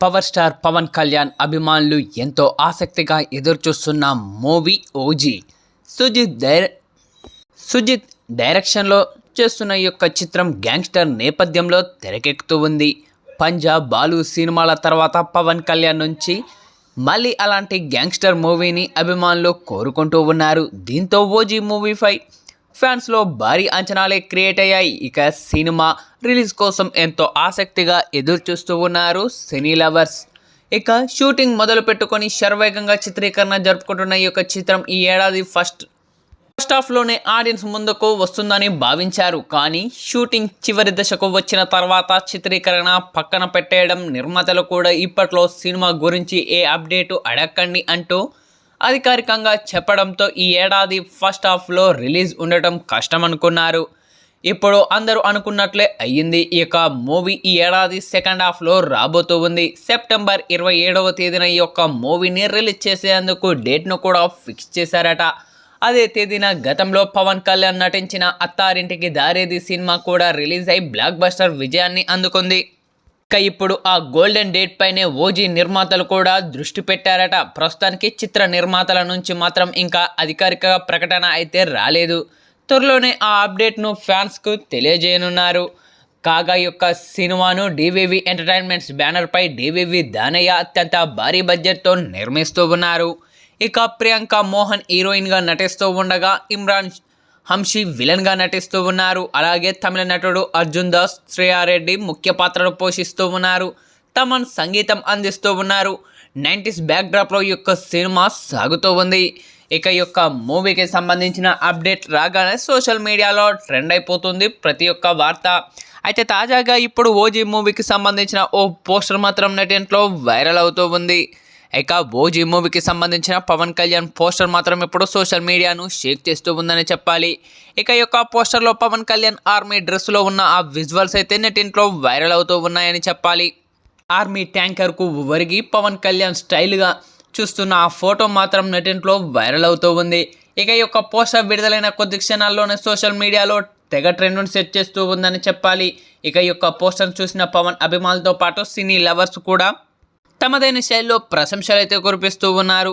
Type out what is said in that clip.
Power star Pawan Kalyan అభిమానులు ఎంతో ఆసక్తిగా ఎదురుచూస్తున్న మూవీ ఓజీ. సుజిత్ డైర సుజిత్ డైరెక్షన్లో చేస్తున్న ఈ యొక్క చిత్రం గ్యాంగ్స్టర్ నేపథ్యంలో తెరకెక్కుతూ ఉంది. పంజాబ్ బాలు సినిమాల తర్వాత పవన్ కళ్యాణ్ నుంచి మళ్ళీ అలాంటి గ్యాంగ్స్టర్ మూవీని అభిమానులు కోరుకుంటూ ఉన్నారు. దీంతో ఓజీ మూవీపై ఫ్యాన్స్లో భారీ అంచనాలే క్రియేట్ అయ్యాయి. ఇక సినిమా రిలీజ్ కోసం ఎంతో ఆసక్తిగా ఎదురు చూస్తూ ఉన్నారు సినీ లవర్స్. ఇక షూటింగ్ మొదలు పెట్టుకొని శరవేగంగా చిత్రీకరణ జరుపుకుంటున్న ఈ యొక్క చిత్రం ఈ ఏడాది ఫస్ట్ ఫస్ట్ హాఫ్లోనే ఆడియన్స్ ముందుకు వస్తుందని భావించారు. కానీ షూటింగ్ చివరి దశకు వచ్చిన తర్వాత చిత్రీకరణ పక్కన పెట్టేయడం నిర్మాతలు కూడా ఇప్పట్లో సినిమా గురించి ఏ అప్డేటు అడగండి అంటూ అధికారికంగా చెప్పడంతో ఈ ఏడాది ఫస్ట్ హాఫ్లో రిలీజ్ ఉండటం కష్టం అనుకున్నారు ఇప్పుడు అందరూ అనుకున్నట్లే అయ్యింది. ఈ యొక్క మూవీ ఈ ఏడాది సెకండ్ హాఫ్లో రాబోతూ ఉంది. సెప్టెంబర్ ఇరవై ఏడవ తేదీన ఈ యొక్క మూవీని రిలీజ్ చేసేందుకు డేట్ను కూడా ఫిక్స్ చేశారట. అదే తేదీన గతంలో పవన్ కళ్యాణ్ నటించిన అత్తారింటికి దారేది సినిమా కూడా రిలీజ్ అయి బ్లాక్ బస్టర్ విజయాన్ని అందుకుంది. ఇక ఇప్పుడు ఆ గోల్డెన్ డేట్ పైనే ఓజీ నిర్మాతలు కూడా దృష్టి పెట్టారట. ప్రస్తుతానికి చిత్ర నిర్మాతల నుంచి మాత్రం ఇంకా అధికారిక ప్రకటన అయితే రాలేదు. త్వరలోనే ఆ అప్డేట్ను ఫ్యాన్స్కు తెలియజేయనున్నారు. కాగా ఈ యొక్క సినిమాను డివివి ఎంటర్టైన్మెంట్స్ బ్యానర్పై డివివి దానయ్య అత్యంత భారీ బడ్జెట్తో నిర్మిస్తూ ఉన్నారు. ఇక ప్రియాంక మోహన్ హీరోయిన్గా నటిస్తూ ఉండగా ఇమ్రాన్ హంషి విలన్గా నటిస్తూ ఉన్నారు. అలాగే తమిళ నటుడు అర్జున్ దాస్ శ్రేయారెడ్డి ముఖ్య పాత్రలు పోషిస్తూ ఉన్నారు. తమన్ సంగీతం అందిస్తూ ఉన్నారు. నైంటీస్ బ్యాక్డ్రాప్లో ఈ యొక్క సినిమా సాగుతూ ఉంది. ఇక యొక్క మూవీకి సంబంధించిన అప్డేట్ రాగానే సోషల్ మీడియాలో ట్రెండ్ అయిపోతుంది ప్రతి ఒక్క వార్త. అయితే తాజాగా ఇప్పుడు ఓజీ మూవీకి సంబంధించిన ఓ పోస్టర్ మాత్రం నెటింట్లో వైరల్ అవుతూ ఉంది. ఇక ఓజీ మూవీకి సంబంధించిన పవన్ కళ్యాణ్ పోస్టర్ మాత్రం ఇప్పుడు సోషల్ మీడియాను షేక్ చేస్తూ ఉందని చెప్పాలి. ఇక యొక్క పోస్టర్లో పవన్ కళ్యాణ్ ఆర్మీ డ్రెస్లో ఉన్న ఆ విజువల్స్ అయితే నెటింట్లో వైరల్ అవుతూ ఉన్నాయని చెప్పాలి. ఆర్మీ ట్యాంకర్కు ఒరిగి పవన్ కళ్యాణ్ స్టైల్గా చూస్తున్న ఆ ఫోటో మాత్రం నెటింట్లో వైరల్ అవుతూ ఉంది. ఇక యొక్క పోస్టర్ విడుదలైన కొద్ది క్షణాల్లోనే సోషల్ మీడియాలో తెగ ట్రెండ్ను సెట్ చేస్తూ ఉందని చెప్పాలి. ఇక యొక్క పోస్టర్ చూసిన పవన్ అభిమానులతో పాటు సినీ లవర్స్ కూడా తమదైన శైలిలో ప్రశంసలు అయితే కురిపిస్తూ ఉన్నారు.